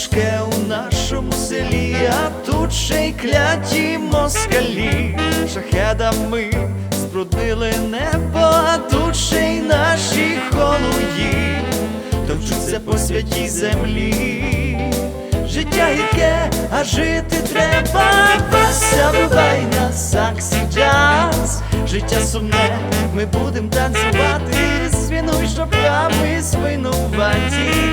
важке у нашому селі, а тут ще й кляті москалі, шахедами збруднили небо, а тут ще й наші холуї, товчуться по святій землі. Життя гірке, а жити треба, Вася врубай на саксі джаз. Життя сумне, ми будем танцювати. Свінуй шопками свинуваті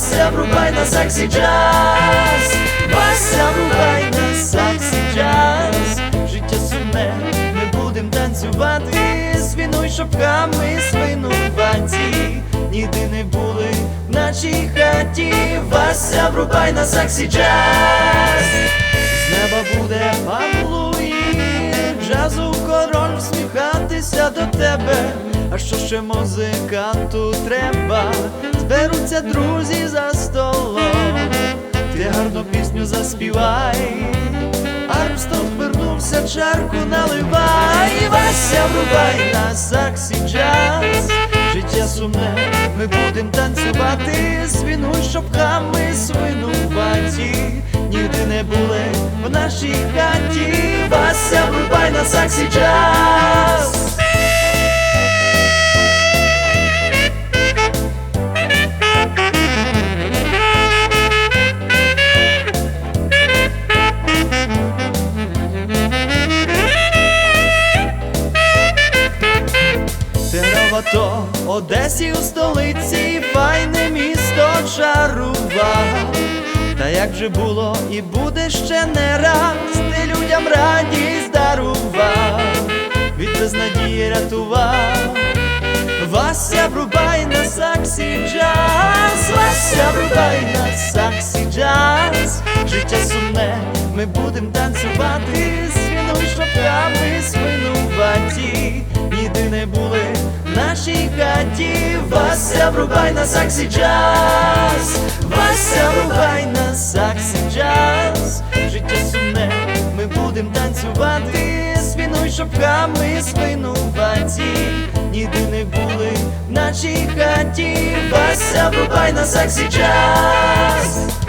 Вася врубай на саксі джаз. Вася врубай на саксі джаз. Життя сумне, ми будем танцювати. Свінуй шопками свинуваті Ніде не були в нашій хаті. Вася врубай на саксі джаз. З неба буде памлуї Джазу король всміхатися до тебе А що ще музиканту треба? Зберуться друзі за столом. Ти гарну пісню заспівай. Армстронг вернувся, чарку наливай. Вася врубай на саксі джаз. Життя сумне, ми будем танцювати. Свінуй шопками свинуваті. Ніде не були в нашій хаті. Вася врубай на саксі джаз АТО, Одесі у столиці, файне місто чарував. Та як же було і буде ще не раз, ти людям радість дарував, від безнадії рятував. Вася врубай на саксі джаз, Вася врубай на саксі джаз, життя сумне, ми будем танцювати, Вася врубай на саксі джаз, Вася врубай на саксі джаз, життя сумне, ми будем танцювати, свінуй шопками свинуваті, ніде не були в нашій хаті, Вася врубай на саксі джаз.